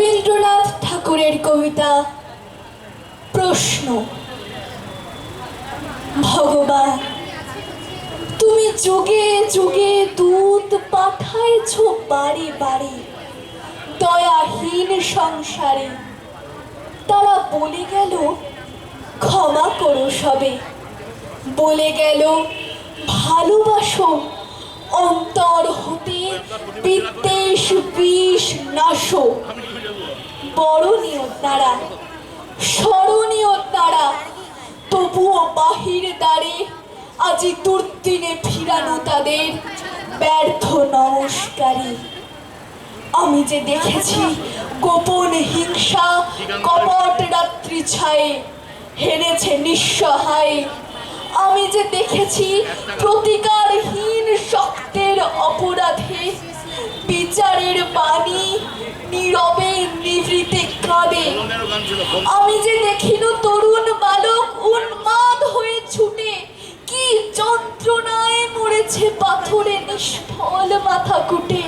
রবীন্দ্রনাথ ঠাকুরের কবিতা প্রশ্ন। ভগবান, তুমি যুগে যুগে দুধ পাঠাইছ বাড়ি বাড়ি, দয়াহীন সংসারে। তারা বলে গেল, ক্ষমা করো সবে। বলে গেল, ভালোবাসো, অন্তর হতে বিদ্বেষ বিষ নাশো। বরণীয় তারা, স্মরণীয় তারা, তবুও বাহির দ্বারে আজি দুর্দিনে ফিরানো তাদের ব্যর্থ নমস্কারী। আমি যে দেখেছি গোপন হিংসা কপট রাত্রি ছায়ে হেরেছে নিঃসহায়, আমি যে দেখেছি প্রতিকারহীন শক্তের অপরাধে বিচারের নীরবে কাঁদে আমি যে দেখিনু তরুণ বালক উন্মাদ হয়ে ছুটে। কি যন্ত্রণায় মরেছে পাথরে নিষ্ফল মাথা কুটে।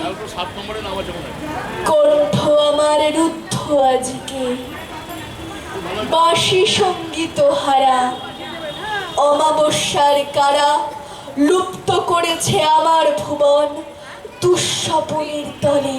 কণ্ঠ আমার রুদ্ধ আজকে। বাসি সংগীত হারা। অমাবস্যার কারা লুপ্ত করেছে আমার ভুবন দুঃস্বপনের তলে।